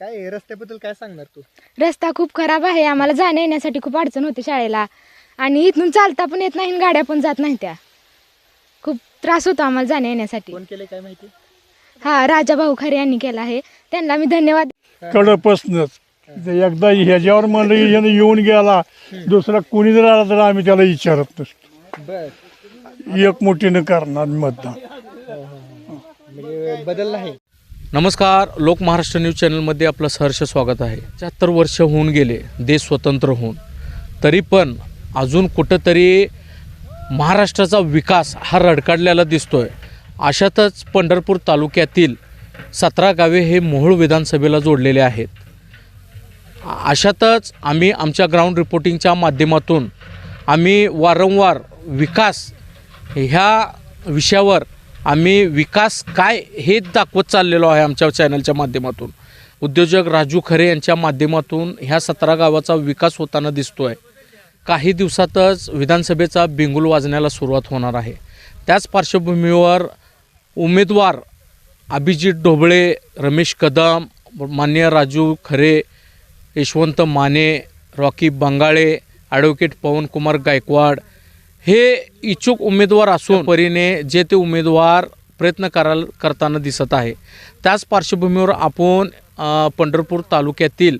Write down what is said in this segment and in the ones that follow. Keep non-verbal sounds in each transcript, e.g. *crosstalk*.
काय रस्त्याबद्दल काय सांगणार तू? रस्ता खूप खराब आहे. आम्हाला जाण्या येण्यासाठी खूप अडचण होते शाळेला. आणि इथून चालता पण येत नाही आणि गाड्या पण जात नाही त्या. खूप त्रास होतो आम्हाला जाण्या येण्यासाठी. कोण केले काय माहिती? हा राजा भाऊ खरे यांनी केला आहे. त्यांना मी धन्यवाद कडपसनच. एकदा ह्याच्यावर म्हणलं की ह्यानं येऊन गेला. दुसरा कोणी जर आला तर आम्ही त्याला विचारत नसतो. बर. एकमुठीनं करणार मतदान. म्हणजे बदलला आहे. नमस्कार लोक महाराष्ट्र न्यूज चॅनलमध्ये आपलं सहर्ष स्वागत आहे. पंच्याहत्तर वर्ष होऊन गेले देश स्वतंत्र होऊन. तरी पण अजून कुठंतरी महाराष्ट्राचा विकास हा रडकाडलेला दिसतोय. अशातच पंढरपूर तालुक्यातील सतरा गावे हे मोहोळ विधानसभेला जोडलेले आहेत. अशातच आम्ही आमच्या ग्राउंड रिपोर्टिंगच्या माध्यमातून आम्ही वारंवार विकास ह्या विषयावर आम्ही विकास काय हे दाखवत चाललेलो आहे आमच्या चॅनलच्या माध्यमातून. उद्योजक राजू खरे यांच्या माध्यमातून ह्या सतरा गावाचा विकास होताना दिसतो आहे काही दिवसातच विधानसभेचा बिंगुल वाजण्याला सुरुवात होणार आहे. त्याच पार्श्वभूमीवर उमेदवार अभिजित ढोबळे रमेश कदम मान्य राजू खरे यशवंत माने रॉकी बंगाळे ॲडव्होकेट पवनकुमार गायकवाड हे इच्छुक उमेदवार असून परीने जे ते उमेदवार प्रयत्न कराल करताना दिसत आहे. त्याच पार्श्वभूमीवर आपण पंढरपूर तालुक्यातील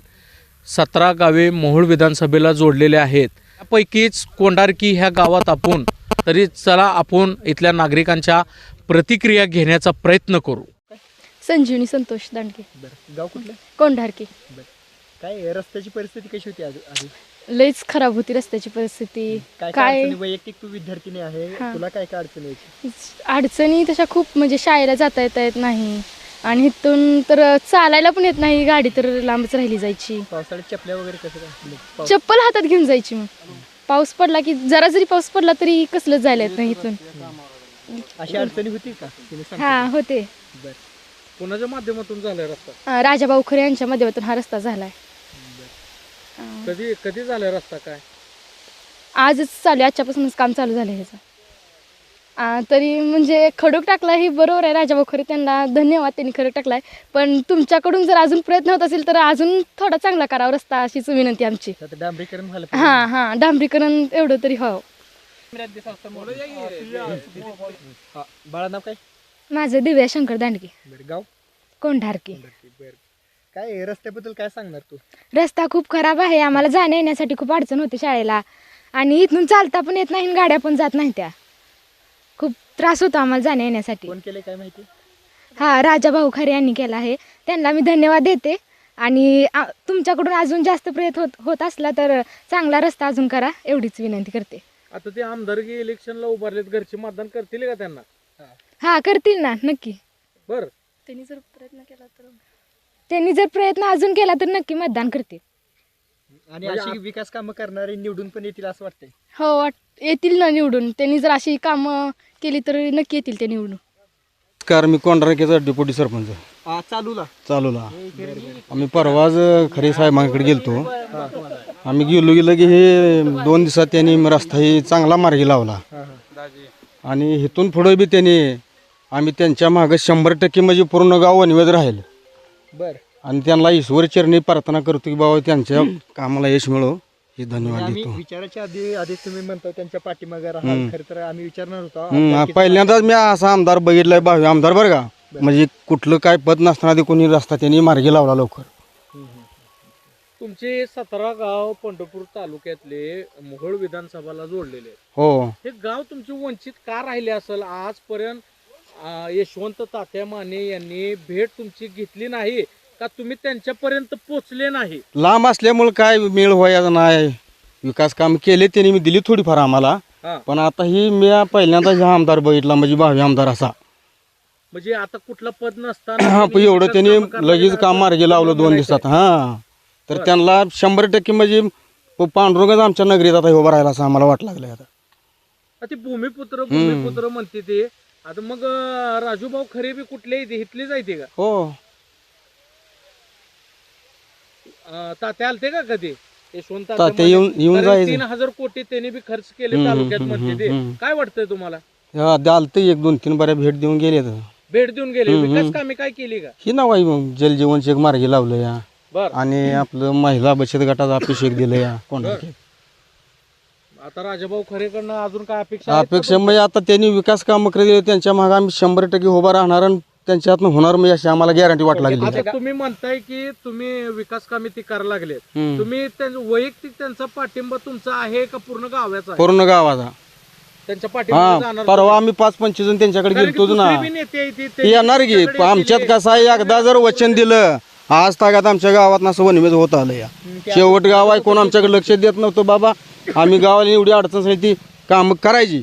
सतरा गावे मोहोळ विधानसभेला जोडलेले आहेत. त्यापैकीच कोंडारकी ह्या गावात आपण तरी चला आपण इथल्या नागरिकांच्या प्रतिक्रिया घेण्याचा प्रयत्न करू. संजीवनी संतोष दांडके गाव कुठलं? कोंढारकी. काय रस्त्याची परिस्थिती कशी होती आधी? लईच खराब होती रस्त्याची परिस्थिती. काय अडचणी? वैयक्तिक तू विद्यार्थिनी आहे. हा. तुला काय काय अडचणी यायची? अडचणी तशा खूप म्हणजे शाळेला जाता येता येत नाही. आणि इथून तर चालायला पण येत नाही. गाडी तर लांबच राहिली जायची. पावसाळ्यात चपल्या वगैरे कसं काय? पाऊस- चप्पल हातात घेऊन जायची मग. पाऊस पडला की जरा जरी पाऊस पडला तरी कसलंच जायला येत नाही इथून. अशी अडचणी होती का? तिने हा होते. कोणाच्या माध्यमातून झालाय रस्ता. अं, राजाभाऊ खरे यांच्या माध्यमातून हा रस्ता झालाय. कधी कधी झालाय रस्ता काय? आजच चालू आहे आजच्यापासूनच काम चालू झालं ह्याचं. तरी म्हणजे खडक टाकला ही बरोबर आहे राजाभाऊ खरे त्यांना धन्यवाद त्यांनी खडक टाकलाय. पण तुमच्याकडून जर अजून प्रयत्न होत असेल तर अजून थोडा चांगला करावा रस्ता अशीच विनंती आमची. आता डांबरीकरण व्हायला हां हां डांबरीकरण एवढं तरी हो. हा, बाळा नाव काय? माझं दिव्या शंकर दांडगे. बर गाव कोंढारकी बर. काय रस्त्याबद्दल काय सांगणार तू? रस्ता खूप खराब आहे. आम्हाला जाण्या येण्यासाठी खूप अडचण होते शाळेला. आणि इथून चालता पण येत नाही आणि गाड्या पण जात नाही त्या. खूप त्रास होतो आम्हाला जाण्या येण्यासाठी. कोण केले काय माहिती? हा राजा भाऊ खरे यांनी केला आहे. त्यांना मी धन्यवाद देते. आणि आ- तुमच्याकडून अजून जास्त प्रयत्न होत होत असला तर चांगला रस्ता अजून करा. एवढीच विनंती करते. आता ते आमदारकी इलेक्शनला उभारलेत घरचे मतदान करतील का त्यांना? हा करतील ना नक्की. बर. त्यांनी जर प्रयत्न केला तर त्यांनी जर प्रयत्न अजून केला तर नक्की मतदान करतील. आणि अशी विकास कामं करणारे निवडून पण येतील असं वाटतंय. हो वाट- येतील ना निवडून. त्यांनी जर अशी कामं केली तर नक्की येतील ते निवडून. कार मी कोंढराकेचा डेप्युटी सरपंच. चालूला. चालूला. आम्ही परवाच खरे साहेबांकडे गेलतो. आम्ही गेलो गेलो की हे दोन दिवसात त्यांनी रस्ता हे चांगला मार्गी लावला. आणि इथून पुढे बी त्यांनी आम्ही त्यांच्या मागे शंभर टक्के म्हणजे पूर्ण गाव वनवेद राहील. बर. आणि त्यांना ईश्वर चरणी प्रार्थना करतो की बाबा त्यांच्या *clears throat* कामाला यश मिळो. हे धन्यवाद आम्ही देतो. विचाराच्या आधी आधी तुम्ही म्हणता त्यांच्या पाठीमागे खरं तर आम्ही विचारणार होतो. हम्म, आपल्या पहिल्यांदाच मी असा आमदार बघितलाय भावी आमदार बरं का. म्हणजे कुठलं काय पद नसताना ते कोणी रस्ता त्यांनी मार्गी लावला लवकर. तुमचे सतरा गाव पंढरपूर तालुक्यातले मोहोळ विधानसभाला जोडलेले आहेत. हो. हे गाव तुमचे वंचित का राहिले असेल? आजपर्यंत यशवंत तात्या माने यांनी भेट तुमची घेतली नाही का तुम्ही त्यांच्यापर्यंत पोचले नाही? लांब असल्यामुळे काय मेळ व्हायचा नाही. विकास काम केले त्यांनी मी दिली थोडीफार आम्हाला. हा. पण आता ही मी पहिल्यांदा हा आमदार बघितला म्हणजे भावी आमदार असा. म्हणजे आता कुठलं पद नसताना हा पण तुम्ही एवढं विकास त्यांनी कामं करायला लगेच काम मार्गी लावलं दोन. दिवसात. हा. तर त्यांना शंभर टक्के म्हणजे पांडुरंगच आमच्या नगरीत आता उभं राहिला असं आम्हाला वाट लागलं आता. आता ते भूमिपुत्र भूमिपुत्र म्हणते ते. आता मग राजूभाऊ खरे बी कुठले इथले जायते का? हो. अं, तात्या आलते का कधी? यशवंत तात्या माने? येऊन- येऊन तरी जायचं. तीन हजार कोटी त्यांनी बी खर्च केले हम्म, तालुक्यात हम्म, म्हणते हम्म, ते. हम्म. काय वाटतंय तुम्हाला? हा दालते एक दोन तीन बऱ्या भेट देऊन गेले तर. भेट देऊन गेले. हम्म, विकास हम्म. कामे काय केली का? ही नाव आहे मग जलजीवन चेक मार्गी लावलं या. बर. आणि आपलं महिला बचत गटाचा अभिषेक दिलं या कोणाला आता राजाभाऊ खरेकडनं अजून काय अपेक्षा आहेत? का अपेक्षा म्हणजे आता त्यांनी विकास कामं केली त्यांच्या मागे आम्ही शंभर टक्के उभा राहणार आणि त्यांच्या हातून होणार म्हणजे अशी आम्हाला गॅरंटी वाट लागली. आता तुम्ही म्हणताय की तुम्ही विकास कामे ती करायला लागले हम्म. तुम्ही त्यां- वैयक्तिक त्यांचा पाठिंबा तुमचा आहे का पूर्ण गावाचा आहे? पूर्ण गावाचा. त्यांच्या पाठिंबा हा जाणार परवा आम्ही पाच पंचवीस जण त्यांच्याकडे कारण की गेलतोच ना. दुसरी बी नेते आहे ती- ते ते- येणार की त्यांच्याकडे आमच्यात. कसं आहे एकदा जर वचन दिलं आज तागात आमच्या गावात असं वनवेज होत आलं या. शेवट गाव आहे कोण आमच्याकडे लक्ष देत नव्हतं बाबा. आम्ही गावाला एवढी अडचण झाली ती काम करायची.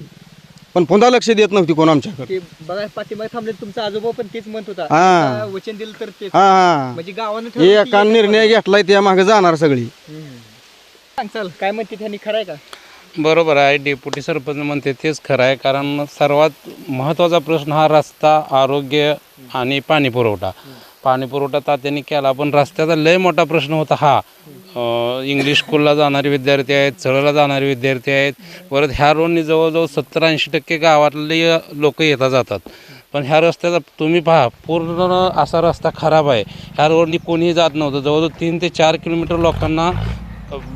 पण पुन्हा लक्ष देत नव्हती कोण आमच्याकडे. ते बघा पाठीमागे थांबले तुमचा आजोबा पण तेच म्हणत होता. हा. आता वचन दिलं तर तेच. म्हणजे गावानं हे ठरवलं की एका निर्णय घेतलाय त्या मागे जाणार सगळी. सांग चल काय म्हणते त्यांनी? खरं आहे का? बरोबर आहे डेप्युटी सरपंच म्हणते तेच खरं आहे कारण सर्वात महत्त्वाचा प्रश्न हा रस्ता आरोग्य आणि पाणी पुरवठा. पाणी पुरवठा केला पण रस्त्याचा लय मोठा प्रश्न होता हा. इंग्लिश स्कूलला जाणारे विद्यार्थी आहेत चळला जाणारे विद्यार्थी आहेत. परत ह्या रोडनी जवळजवळ सत्तर ऐंशी टक्के गावातले लोक येता जातात. पण ह्या रस्त्याचा तुम्ही पहा पूर्ण असा रस्ता खराब आहे. ह्या रोडनी कोणीही जात नव्हतं. जवळजवळ तीन ते चार किलोमीटर लोकांना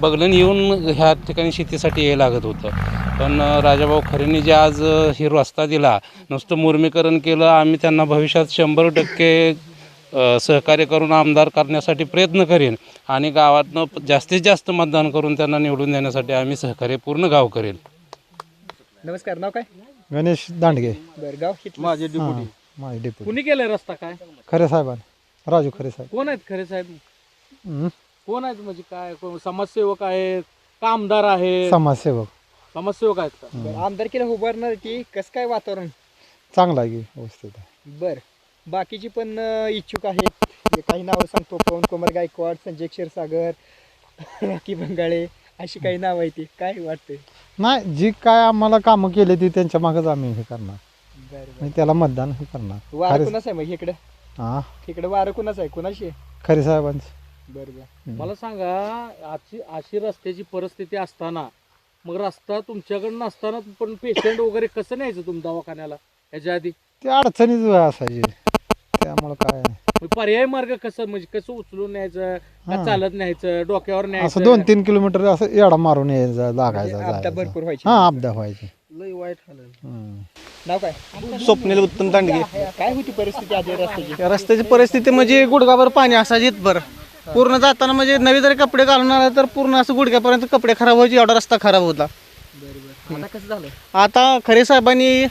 बगलन येऊन ह्या ठिकाणी शेतीसाठी हे लागत होतं. पण अ, राजाभाऊ खरेंनी जे आज अ, ही रस्ता दिला नुसतं मुर्मीकरण केलं आम्ही त्यांना भविष्यात शंभर टक्के सहकार्य करून आमदार करण्यासाठी प्रयत्न करेन आणि गावातनं जास्तीत जास्त मतदान करून त्यांना निवडून देण्यासाठी आम्ही सहकार्य पूर्ण गाव करेल नमस्कार नाव काय? गणेश दांडगे. बरं गाव माझे डेप्युटी. माझे डेप्युटी. कुणी केलंय रस्ता काय? खरे साहेबांनी राजू खरे साहेब. कोण आहेत खरे साहेब. कोण आहेत म्हणजे काय? कोण समाजसेवक आहेत? का आमदार आहेत? समाजसेवक. समाजसेवक आहेत का? बरं, आमदारकीला उभारणार की कसं काय वातावरण? चांगला आहे की व्यवस्थित आहे. बर. बाकीची पण इच्छुक आहेत. काही नावं सांगतो पवन कुमार गायकवाड संजय क्षीरसागर राखी बंगाळे अशी काही नावं आहेत. ती काय वाटतंय? नाही जी काय आम्हाला कामं केली ती त्यांच्या मागच आम्ही हे करणार. बरं आणि त्याला मतदान हे करणार. वारं कुणाचं आहे मग इकडं? हा इकडं वारं कुणाचं आहे? कुणाशी आहे? खरे साहेबांचं. बरं बरं. मला सांगा आजची अशी रस्त्याची परिस्थिती असताना मग रस्ता तुमच्याकडे नसताना पण पेशंट वगैरे कसं न्यायचं तुम दवाखान्याला? याच्या आधी? ते अडचणीच असायची. त्यामुळं काय मग पर्याय मार्ग कसं? म्हणजे कसं उचलून न्यायचं? का हा. चालत न्यायचं? डोक्यावर असं न्यायचं दोन तीन किलोमीटर असं येडा मारून यायचं लागायचा आपदा जायचा. भरपूर व्हायची. हा अपदा व्हायची. लय वाईट हम्म. नाव काय? स्वप्नील उत्तम दांडगे. काय होती परिस्थिती आधी रस्त्याची? या रस्त्याची परिस्थिती म्हणजे गुडघाभर पाणी असायची इथभर. पूर्ण जाताना म्हणजे नवे जरी कपडे घालून आले तर पूर्ण असं गुडघ्यापर्यंत कपडे खराब व्हायचे एवढा रस्ता खराब होता. आता कसं झालं आता खरे साहेबांनी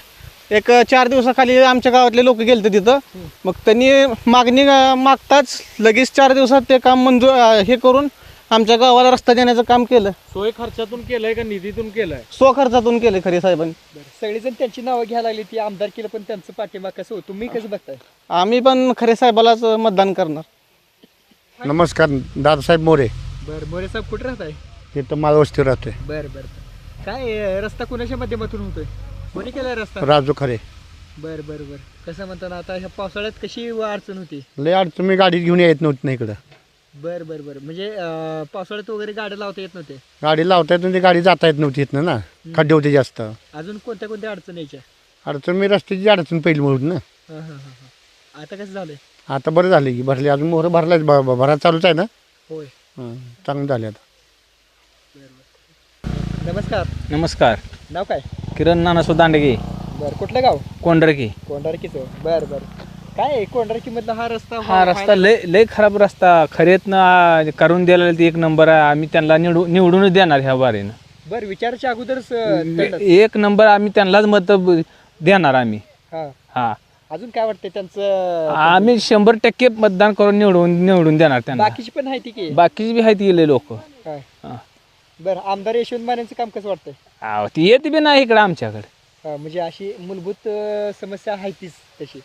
एक चार दिवसाखाली आमच्या गावातले लोक गेलते तिथं. मग त्यांनी मागणी मागताच लगेच चार दिवसात ते काम मंजूर हे करून आमच्या गावाला रस्ता देण्याचं काम केलं. सोय खर्चातून केलंय का निधीतून केलंय? स्वखर्चातून केलं खरे साहेबांनी. सगळेजण त्यांची नावं घ्यायला लागली ती आमदार केलं पण त्यांचं पाठिंबा कसं होतं? तुम्ही कसं बघताय? आम्ही पण खरे साहेबालाच मतदान करणार. नमस्कार दादासाहेब मोरे. बरं मोरे साहेब कुठे राहत आहे तिथं मालवस्ती राहतोय. बरं बरं. काय अं, रस्ता कुणाच्या माध्यमातून होतोय? कोणी केलाय रस्ता? राजू खरे. बरं बरं बरं. कसं म्हणताना आता ह्या पावसाळ्यात कशी अडचण होती? लय अडचण मी गाडी घेऊन येत नव्हती ना इकडं. बरं बरं बरं. म्हणजे अं, पावसाळ्यात वगैरे गाड्या लावता येत नव्हते गाडी लावता येत नव्हती गाडी जाता येत नव्हती इथनं ना. खड्डे होते जास्त. अजून कोणत्या कोणत्या अडचण यायच्या? अडचण मी रस्त्याची अडचण पहिली म्हणून ना. हां हां हां हां. आता कसं झालंय? आता बरं झालं की भरले. अजून मोहर भरलाच भरा चालूच आहे ना. होय. हं, चांगलं झाले आता. नमस्कार. नमस्कार. नाव काय? किरण नानासो दांडगे. बरं कुठलं गाव? कोंडरकी कोंडारकीचं बरं बरं. काय कोंडारकी मधला हा रस्ता हा रस्ता लय लय खराब रस्ता. खरेतनं करून दिलेला ते एक नंबर आहे. आम्ही त्यांना निवडू निवडूनच देणार ह्या बारीनं बरं विचाराच्या अगोदरच अं, त्यांना- एक नंबर आम्ही त्यांनाच मत देणार आम्ही. हा. हा. अजून काय वाटतंय त्यांचं आम्ही शंभर टक्के मतदान करून निवडून निवडून देणार त्यांना. बाकीची पण आहे ती की? बाकीची बी आहेत गेले लोक. काय बरं आमदार यशवंत मानेंचं काम कसं वाटतंय? ती येत बी नाही इकडे आमच्याकडे. हा, म्हणजे अशी मूलभूत अं, समस्या आहे तीच तशी.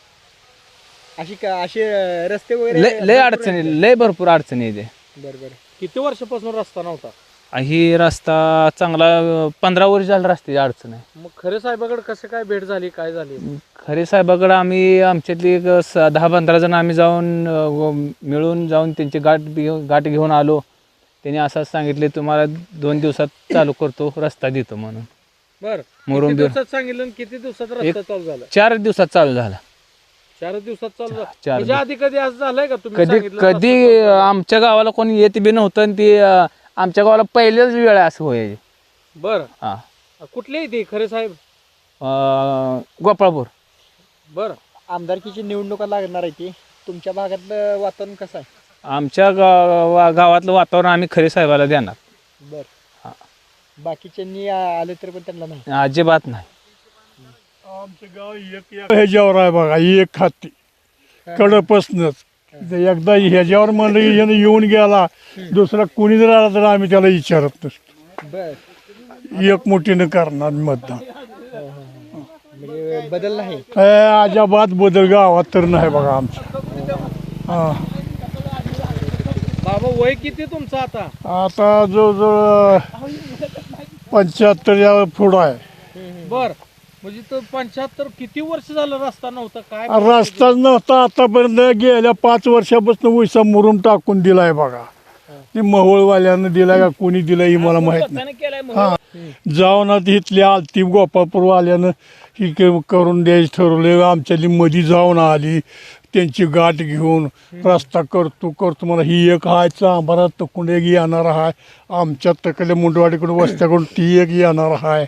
अशी का असे अं, रस्ते वगैरे लय लय अडचणी लय भरपूर अडचणी येते बरं बरं. किती वर्षापासून रस्ता नव्हता? ही रस्ता चांगला अं, पंधरा वर्ष झाला रस्त्याची अडचण आहे. मग खरे साहेबाकडे कसं काय भेट झाली काय झाली? खरे साहेबाकडं आम्ही आमच्यातली एक स- दहा पंधरा जण आम्ही जाऊन अ, व- मिळून जाऊन त्यांची गाठ घेऊन गाठ घेऊन आलो. त्यांनी असंच सांगितले तुम्हाला दोन दिवसात चालू करतो रस्ता देतो म्हणून. बर. मुरुम किती दिवसात सांगितलं आणि किती दिवसात रस्ता चालू झाला? चार दिवसात चालू झाला. चार दिवसात चालू झालं. चार ह्याच्या आधी कधी असं झालंय का तुम्ही कधी सांगितलं कधी चालू आमच्या गावाला कोणी येत बी नव्हतं आणि ती अं, आमच्या गावाला पहिल्याच वेळ असं झालं? बरं. हा. कुठले ते? खरे साहेब? अं, गोपाळपूर. बरं. आमदारकीची निवडणुका लागणार आहे ती. तुमच्या भागातलं वातावरण कसं आहे? आमच्या गावा गावातलं वातावरण आम्ही खरे साहेबाला देणार. बर. हा. बाकीच्यांनी आ- आले तर पण त्यांना नाही? अजिबात नाही. आमचं गाव एक एक ह्याच्यावर आहे बघा एक खाती कडपसनच. एकदा ह्याच्यावर म्हणलं की ह्यानं येऊन गेला दुसरा कुणी जर आला तर आम्ही त्याला विचारत नसतो. बर. एक मुठीनं करणार मतदान. म्हणजे बदल नाही? अजाबात बदल गावात तर नाही बघा आमचं. हा. बाबा वय किती तुमचं आता? आता जवळजवळ पंच्याहत्तर या पुढं आहे. बर म्हणजे तर पंच्याहत्तर किती वर्ष झालं रस्ता नव्हता? काय रस्ताच नव्हता आतापर्यंत गेल्या पाच वर्षापासून उसा मुरुम टाकून दिलाय बघा. ते महोळवाल्यानं दिलाय का कोणी दिलाय हे मला माहीत नाही. हा. जाऊन आता इथली आलती गोपाळपूरवाल्यानं ही क- करून द्यायचं ठरवले आमच्याली मधी जाऊन आली. त्यांची गाठ घेऊन रस्ता करतो करतो. मला ही एक हाय चांबारा तकडून एक येणार हाय. आमच्या तकडल्या मुंडवाडीकडून वस्त्याकडून ती एक येणार हाय.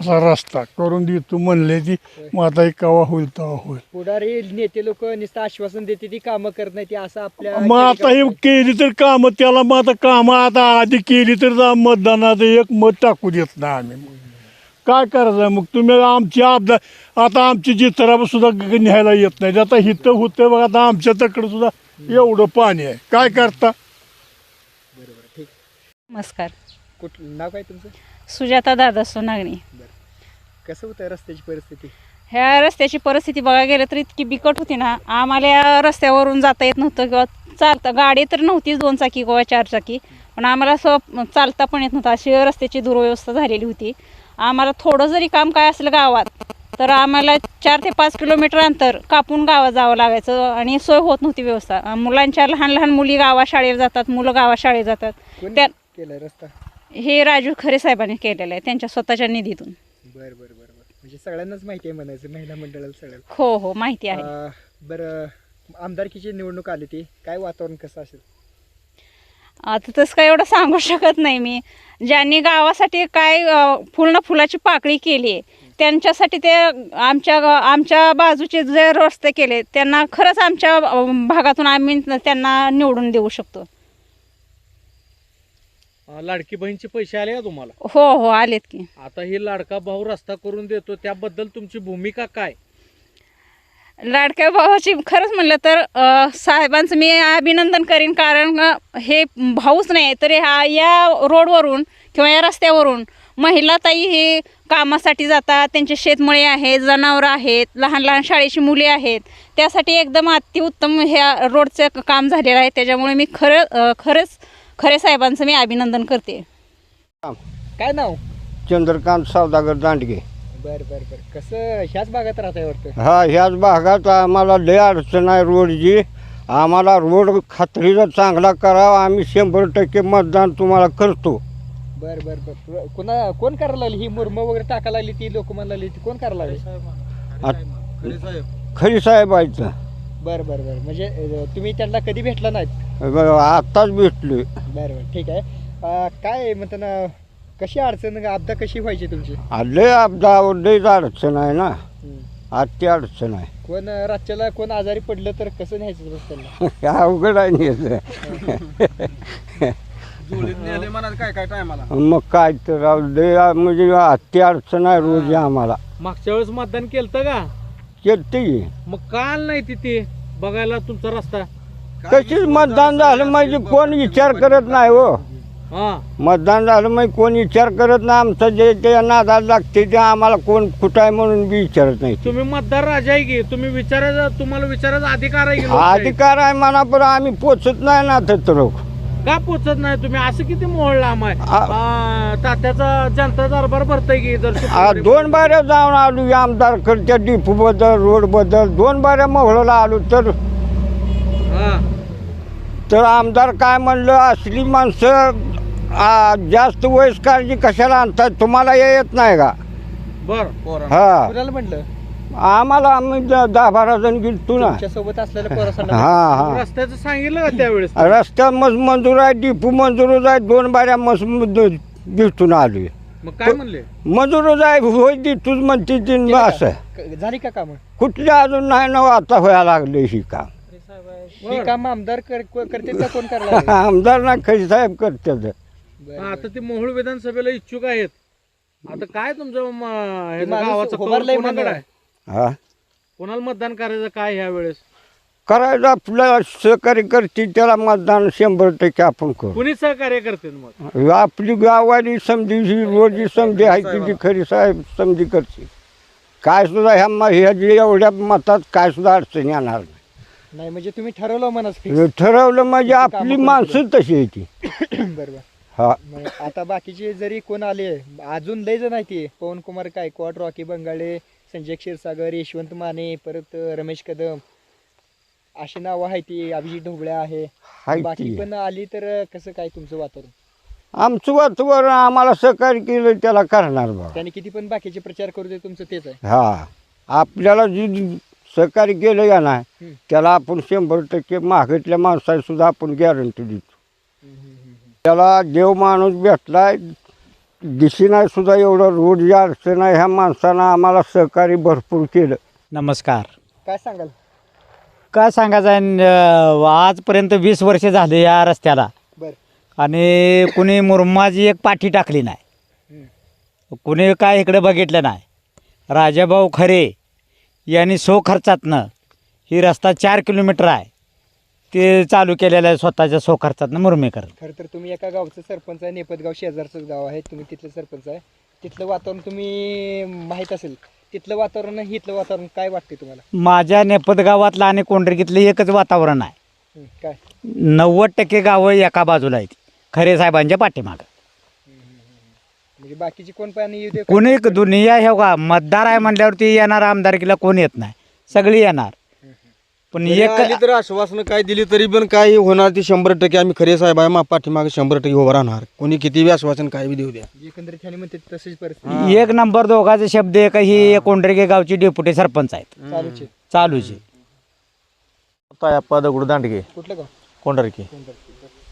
असा रस्ता करून देतो म्हणले ती मग आता एक कवा होईल तेव्हा होईल. पुढारी नेते लोक नुसतं आश्वासन देते ती कामं करत नाही ती असं आपल्या मग आता हे केली तर कामं त्याला मग आता कामं आता आधी केली तर जा मतदानात एक मत टाकू देत नाही आम्ही. काय करायचं? मग तुम्ही आमची आपदा आता आमची चित्रावर सुद्धा न्यायला येत नाही. आता हिथं होतं बघा आता आमच्या तकडे सुद्धा एवढं पाणी आहे. काय करता? नमस्कार. कुठलं नाव काय तुमचं? सुजाता दादा सोनागणी. कसं होतं रस्त्याची परिस्थिती? ह्या रस्त्याची परिस्थिती बघायला गेलं तर इतकी बिकट होती ना. आम्हाला या रस्त्यावरून जाता येत नव्हतं किंवा चालता गाडी तर नव्हतीच दोन चाकी किंवा चार चाकी. पण आम्हाला असं चालता पण येत नव्हतं. अशी रस्त्याची दुर्व्यवस्था झालेली होती. आम्हाला थोडं जरी काम काय असलं गावात तर आम्हाला चार ते पाच किलोमीटर अंतर कापून गावात जावं लागायचं आणि सोय होत नव्हती व्यवस्था. मुलांच्या लहान लहान मुली गावा शाळेत जातात मुलं गावा शाळेत जातात. त्या केलाय रस्ता? हे राजू खरे साहेबांनी केलेलं आहे त्यांच्या स्वतःच्या निधीतून. बर बर बर बर. म्हणजे सगळ्यांनाच माहिती आहे म्हणायचं महिला मंडळाला सगळ्याला हो हो माहिती आहे. अं, बरं आमदारकीची निवडणूक आली ती. काय वातावरण कसं असेल? आता तसं काय एवढं सांगू शकत नाही मी. ज्यांनी गावासाठी काय फुल फुलाची पाकळी केली आहे त्यांच्यासाठी ते आमच्या आमच्या बाजूचे जे रस्ते केले त्यांना खरंच आमच्या भागातून आम्ही त्यांना निवडून देऊ शकतो. लाडकी बहीणचे पैसे आले का तुम्हाला? हो हो आलेत की. आता ही लाडका भाऊ रस्ता करून देतो त्याबद्दल तुमची भूमिका काय? लाडक्या भावाची खरंच म्हणलं तर साहेबांचं मी अभिनंदन करीन कारण हे भाऊच नाही तर ह्या या रोडवरून किंवा या रस्त्यावरून महिला ताई हे कामासाठी जातात त्यांचे शेतमळे आहेत जनावरं आहेत लहान लहान शाळेची मुले आहेत. त्यासाठी एकदम अतिउत्तम ह्या रोडचं काम झालेलं आहे. त्याच्यामुळे मी खरं खरंच खरे साहेबांचं मी अभिनंदन करते. काय नाव? चंद्रकांत सौदागर दांडगे. बर बर बर. कसं ह्याच भागात राहताय वाटतं? हा ह्याच भागात आम्हाला लय अडचण आहे रोडची. आम्हाला रोड खात्रीचा चांगला करावा आम्ही शंभर टक्के मतदान तुम्हाला करतो. बर बर बर. कोणा कोण करायला लागली? ही मुरम वगैरे टाकायला लागली ती लोक म्हणायला लागली ती कोण करायला लागली? खरी साहेब आहेत. बर बर बर. म्हणजे अं, तुम्ही त्यांना कधी भेटला नाहीत? आत्ताच भेटलोय. बर बर. ठीक आहे. अं, काय म्हणतो ना कशी अडचण आपदा कशी व्हायची तुमची? आ, लय अपदा लयच अडचण आहे ना. आजची अडचण आहे. कोण अं, रातच्याला कोण आजारी पडलं तर कसं न्यायचं रस्त्याला हे *laughs* अवघड आहे न्यायचं. मग काय तर राव, लय आ- म्हणजे अति अडचण आहे रोज आम्हाला. मागच्या वेळेस मतदान केलं का? केलते की. मग का आलं नाही तिथे. बघायला तुमचा रस्ता. कशीच मतदान झालं म्हणजे कोण विचार करत नाही हा. मतदान झालं म्हणजे कोण विचार करत नाही. आमचं जे ते नादाला लागते ते आम्हाला कोण कुठं आहे म्हणून बी विचारत नाही तुम्ही मतदार राजा आहे की? तुम्ही विचारायचा तुम्हाला विचारायचा अधिकार आहे की? अधिकार आहे म्हणा पण आम्ही पोचत नाही ना तर. का पोचत नाही तुम्ही? असं किती मोहळ लांब आहे? आ- आ, तात्याचा जनता दरबार भरतय की जर आ, शुक्रवारी- दोन बाऱ्या जाऊन आलो आमदारकडच्या डिपू बद्दल रोडबद्दल. दोन बाऱ्या मोहळला आलो तर. हा. तर आमदार काय म्हणलं असली माणसं आ, जास्त वयस्करांची कशाला आणतात तुम्हाला हे येत नाही का? बर हा. कुणाला म्हणलं आम्हाला आम्ही द- दहा बारा जण गेलतो ना. तुमच्यासोबत असलेल्या पोरासांना हा हा. रस्त्याचं सांगितलं का त्यावेळेस? रस्त्यात मस मंजूर आहे डिपू मंजूरच आहे दोन बाऱ्या मस दिसतून आलोय. मग काय म्हणले? मंजूरच आहे होय म्हणते ती? असं. क- झाली का कामं? कुठली अजून नाही ना आता व्हायला लागले ही काम. ही काम आमदार कर- को- करतील का? कोण करायला *laughs* आमदार ना खरी साहेब करतात. आता ते मोहोळ विधानसभेला इच्छुक आहेत. आता काय तुमचं म- ह्याचं माणूस गावाचं कौल उभारलंय कोणाकडे म्हणून. आहे? हा? कोणाला मतदान करायचं काय ह्या वेळेस? करायला आपल्याला सहकार्य करतील त्याला मतदान शंभर टक्के आपण करू. कुणी सहकार्य करते मग? आपली गावाली समजी ही रोजी समजी आहे ती जी खरी साहेब समजी करते काय सुद्धा ह्या म- ह्या जी एवढ्या मतात काय सुद्धा अडचण येणार नाही. नाही म्हणजे तुम्ही ठरवलं fix. ठरवलं म्हणजे आपली माणसं तशी आहे ती. *coughs* बरोबर हा. मग आता बाकीचे जरी कोण आले अजून लय जण आहे ते. पवन कुमार गायकवाड रॉकी बंगाळे संजय क्षीरसागर यशवंत माने परत रमेश कदम. अशी नावं आहेत ती. अभिजित ढोबळे आहे. हाय बाकी ती. पण आली तर कसं काय तुमचं वातावरण? आमचं वातावरण आम्हाला सहकार्य केलं त्याला करणार बघा त्याने किती पण बाकीचे प्रचार करू दे तुमचं तेच आहे. हा. आपल्याला जी सहकार्य केलं का नाही हम्म. त्याला आपण शंभर टक्के मागतल्या माणसाला सुद्धा आपण गॅरंटी देतो. त्याला देव माणूस भेटलाय दिशीना सुद्धा एवढं रोड अडचण आहे. ह्या माणसानं आम्हाला सहकार्य भरपूर केलं. नमस्कार. काय सांगाल? काय सांगायचं आहे न, आजपर्यंत वीस वर्ष झाले या रस्त्याला. बर. आणि कुणी मुरमाची एक पाठी टाकली नाही. कुणी काय इकडे बघितलं नाही. राजाभाऊ खरे यांनी सो खर्चातनं ही रस्ता चार किलोमीटर आहे. ते चालू केलेलं आहे स्वतःच्या सो खर्चातनं मुरमीकरण खरं तर तुम्ही एका गावचं सरपंच आहे नेपदगाव शेजारचं गाव आहे तुम्ही तिथलं सरपंच आहे. तिथलं वातावरण तुम्ही माहीत असेल तिथलं वातावरण आणि इथलं वातावरण काय वाटते तुम्हाला? माझ्या नेपद गावातलं आणि कोंढरकीतलं एकच वातावरण आहे. हं, काय? नव्वद टक्के गावं एका बाजूला आहेत खरे साहेबांच्या पाठीमागं. म्हणजे बाकीचे कोण पण येऊ दे. कोणी दुनिया हे का? मतदार आहे म्हटल्यावरती येणार आमदारकीला कोण येत नाही? सगळी येणार. पण एक आली तर आश्वासनं काय दिली तरी पण काय होणार ती शंभर टक्के आम्ही खरे साहेब आहे मा पाठीमागे शंभर टक्के उभं राहणार. कोणी किती बी आश्वासन काय बी देऊ द्या. एकंदरीत ह्याने म्हणते तशीच परिस्थिती. एक नंबर दोघाचे शब्द एक ही कोंढरगे गावची डेप्युटी सरपंच आहेत. चालूचे चालूची तायप्पा दगडू दांडगे. कुठलं गाव?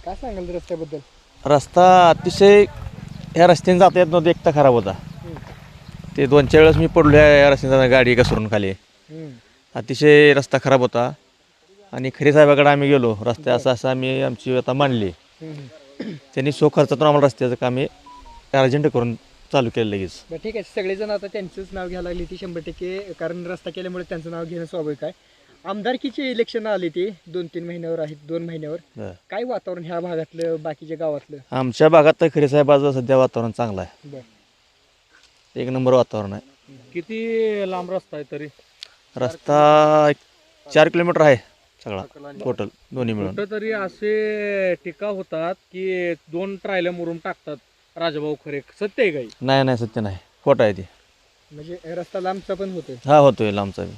काय सांगाल रस्त्याबद्दल? रस्ता अतिशय ह्या रस्त्याने जाता येत नव्हतं एकटा खराब होता. ते दोन चार वेळेस मी पडलो ह्या या रस्त्याने गाडी घसरून खाली. अतिशय रस्ता खराब होता. आणि खरे साहेबाकडे आम्ही गेलो. रस्ते असं असं आम्ही आमची आता मांडली. त्यांनी सो खर्चातून आम्हाला रस्त्याचं काम हे अर्जंट करून चालू केलं लगेच. बरं ठीक आहे. सगळेजण आता त्यांचंच नाव घ्यायला लागली ती शंभर टक्के कारण रस्ता केल्यामुळे त्यांचं नाव घेणं स्वाभाविक आहे. आमदारकीचे इलेक्शन आले ते दोन तीन महिन्यावर आहेत दोन महिन्यावर. बरं. काय वातावरण ह्या भागातलं बाकीच्या गावातलं? आमच्या भागात तर खरे साहेबाचं सध्या वातावरण चांगलं आहे. एक नंबर वातावरण आहे. किती लांब रस्ता आहे तरी? रस्ता एक चार किलोमीटर आहे सगळा टोटल दोन्ही मिळून. तरी असे टीका होतात की दोन ट्रायला मुरुम टाकतात राजाभाऊ खरे. सत्य आहे काही? नाही नाही सत्य नाही. खोटं आहे ते. म्हणजे रस्ता लांबचा पण होतोय. हा होतोय लांबचा बी.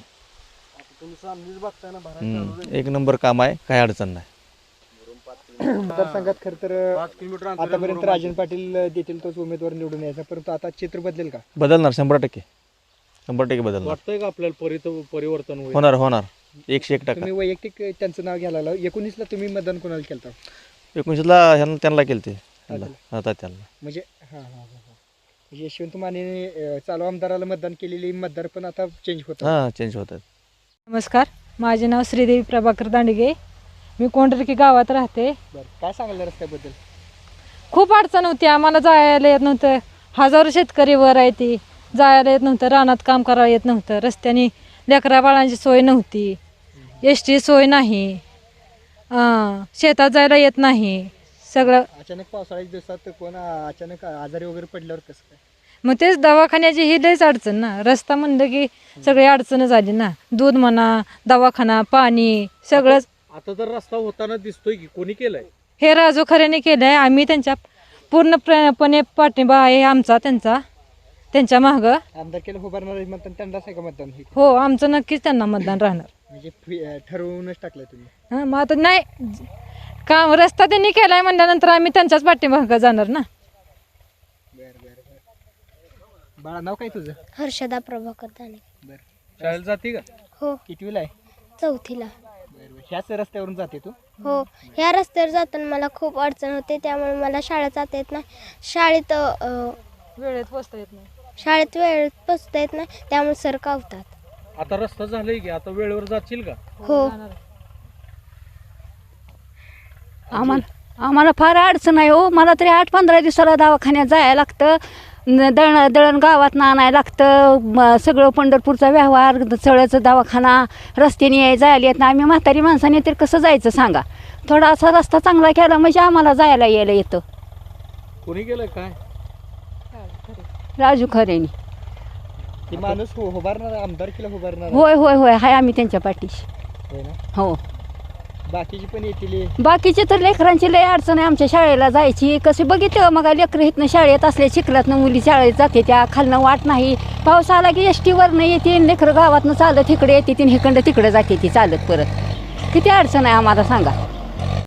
हम्म, एक नंबर काम आहे काही अडचण नाही. मतदारसंघात खरं तर आतापर्यंत राजन पाटील देतील तोच उमेदवार निवडून यायचा. परंतु आता चित्र बदलेल का? बदलणार शंभर टक्के. शंभर टक्के बदलणार. वाटतंय का आपल्याला परित परिवर्तन होईल? होणार होणार. एकशे एक टक्का. तुम्ही वैयक्तिक त्यांचं नाव घ्यायला लागला. एकोणीसला तुम्ही मतदान कोणाला केलं एकोणीसला ह्यांना त्यांना केलं ते आता त्यांना. म्हणजे हां हां हां हां. म्हणजे यशवंत माने अं, चालू आमदाराला मतदान केलेली मतदार पण आता चेंज होतात. हां चेंज होत आहेत नमस्कार. माझे नाव श्रीदेवी प्रभाकर दांडगे. मी कोंढरकी गावात राहते. बरं काय सांगाल रस्त्याबद्दल? खूप अडचण होती. आम्हाला जायला येत नव्हतं. हजारो शेतकरी वर आहे ती. जायला येत नव्हतं रानात काम करायला येत नव्हतं. रस्त्याने लेकरा बाळांची सोय नव्हती. एस टी सोय नाही. अं, शेतात जायला येत नाही. सगळं अचानक पावसाळ्याच्या दिवसात कोण अचानक आजारी वगैरे पडल्यावर कसं काय? मग तेच दवाखान्याची ही लयच अडचण ना. रस्ता म्हणलं की सगळी अडचण झाली ना. दूध म्हणा दवाखाना पाणी सगळंच. आता तर रस्ता होताना दिसतोय की कोणी केलाय? हे राजू खऱ्याने केलं आहे आम्ही त्यांच्या पूर्णपणे पाठिंबा आहे आमचा त्यांचा. त्यांच्या मागं? आमदार केलं उभारणार आहे मतदान त्यांनाच आहे का मतदान? हे हो आमचं नक्कीच त्यांना मतदान राहणार. म्हणजे फि- अं, ठरवूनच टाकलं तुम्ही. हां मग आता नाही काम रस्ता त्यांनी केलाय म्हणल्यानंतर आम्ही त्यांच्याच पाठिंबा जाणार ना? बाळा नाव काय तुझं? हर्षदा प्रभाकर बरं. शाळेला जाते का? हो. कितवीला आहे? चौथीला. बरं. ह्याच रस्त्यावरून जाते तू? हो ह्या रस्त्यावर जाताना मला खूप अडचण होते त्यामुळे मला शाळेत जाता येत नाही. शाळेत अ, वेळेत पोचता येत नाही. शाळेत वेळेत पोचता येत नाही त्यामुळे सर कावतात. आता रस्ता झालाय की आता वेळेवर जाशील का? हो. आम्हाला आम्हाला फार अडचण आहे हो. मला तरी आठ पंधरा दिवसाला दवाखान्यात जायला लागतं. न- दळण दळण गावात आणायला लागतं. म- सगळं पंढरपूरचा व्यवहार सगळ्याचा दवाखाना रस्त्याने याय जायला येत नाही. आम्ही म्हातारी माणसाने तर कसं जायचं सांगा? थोडा असा रस्ता चांगला केला म्हणजे आम्हाला जायला यायला येतं. कोणी गेलं काय? राजू खरेनी. ती माणूस हो आमदारकीला आहे. होय होय होय हाय आम्ही त्यांच्या पाठीशी. होय ना? हो. बाकीची पण येतील. बाकीचे तर लेकरांची लय अडचण आहे. आमच्या शाळेला जायची. कसे बघितलं मग लेकरं इथनं शाळेत असले चिखलातनं मुली शाळेत जाते त्या खालनं वाट नाही. पाऊस आला की एस टीवरनं येते लेकरं गावातनं चालत इकडे येते तीन हिकडं तिकडे जाते ती चालत परत. किती अडचण आहे आम्हाला सांगा.